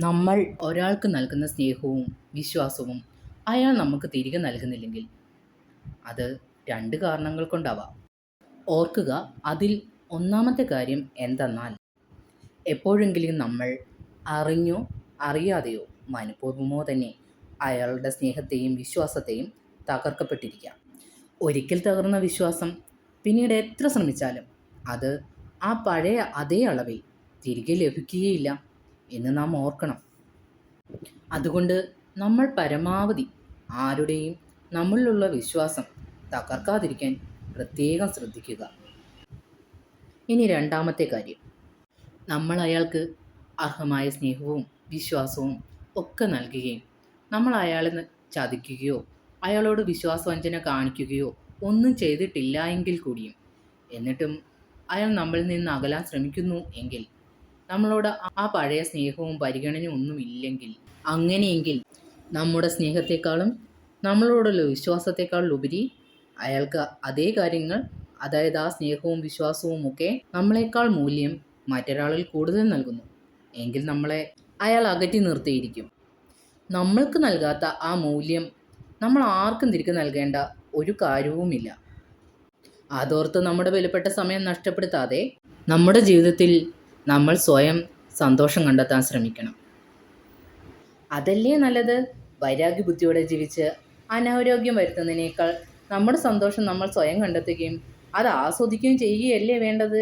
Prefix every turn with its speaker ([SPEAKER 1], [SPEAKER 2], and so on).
[SPEAKER 1] നമ്മൾ ഒരാൾക്ക് നൽകുന്ന സ്നേഹവും വിശ്വാസവും അയാൾ നമുക്ക് തിരികെ നൽകുന്നില്ലെങ്കിൽ അത് രണ്ട് കാരണങ്ങൾ കൊണ്ടാവാം. ഓർക്കുക അതിൽ ഒന്നാമത്തെ കാര്യം എന്തെന്നാൽ എപ്പോഴെങ്കിലും നമ്മൾ അറിഞ്ഞോ അറിയാതെയോ മനഃപൂർവമോ തന്നെ അയാളുടെ സ്നേഹത്തെയും വിശ്വാസത്തെയും തകർക്കപ്പെട്ടിരിക്കാം. ഒരിക്കൽ തകർന്ന വിശ്വാസം പിന്നീട് എത്ര ശ്രമിച്ചാലും അത് ആ പഴയ അതേ അളവിൽ തിരികെ ലഭിക്കുകയില്ല. എന്ന് നാം ഓർക്കണം. അതുകൊണ്ട് നമ്മൾ പരമാവധി ആരുടെയും നമ്മളിലുള്ള വിശ്വാസം തകർക്കാതിരിക്കാൻ പ്രത്യേകം ശ്രദ്ധിക്കുക. ഇനി രണ്ടാമത്തെ കാര്യം. നമ്മൾ അയാൾക്ക് അർഹമായ സ്നേഹവും വിശ്വാസവും ഒക്കെ നൽകുകയും നമ്മൾ അയാളെ ചതിക്കുകയോ അയാളോട് വിശ്വാസവഞ്ചന കാണിക്കുകയോ ഒന്നും ചെയ്തിട്ടില്ല എങ്കിൽ കൂടിയും. എന്നിട്ടും അയാൾ നമ്മളിൽ നിന്ന് അകലാൻ ശ്രമിക്കുന്നു എങ്കിൽ നമ്മളോട് ആ പഴയ സ്നേഹവും പരിഗണനയും ഒന്നും ഇല്ലെങ്കിൽ അങ്ങനെയെങ്കിൽ നമ്മുടെ സ്നേഹത്തെക്കാളും നമ്മളോടുള്ള വിശ്വാസത്തെക്കാളും ഉപരി അയാൾക്ക് അതേ കാര്യങ്ങൾ അതായത് ആ സ്നേഹവും വിശ്വാസവും ഒക്കെ നമ്മളെക്കാൾ മൂല്യം മറ്റൊരാളിൽ കൂടുതൽ നൽകുന്നു. എങ്കിൽ നമ്മളെ അയാൾ അകറ്റി നിർത്തിയിരിക്കും. നമ്മൾക്ക് നൽകാത്ത ആ മൂല്യം നമ്മൾ ആർക്കും തിരികെ നൽകേണ്ട ഒരു കാര്യവുമില്ല. അതോർത്ത് നമ്മുടെ വിലപ്പെട്ട സമയം നഷ്ടപ്പെടുത്താതെ നമ്മുടെ ജീവിതത്തിൽ നമ്മൾ സ്വയം സന്തോഷം കണ്ടെത്താൻ ശ്രമിക്കണം. അതല്ലേ നല്ലത്? വൈരാഗ്യ ബുദ്ധിയോടെ ജീവിച്ച് അനാരോഗ്യം വരുത്തുന്നതിനേക്കാൾ നമ്മുടെ സന്തോഷം നമ്മൾ സ്വയം കണ്ടെത്തുകയും അത് ആസ്വദിക്കുകയും ചെയ്യുകയല്ലേ വേണ്ടത്?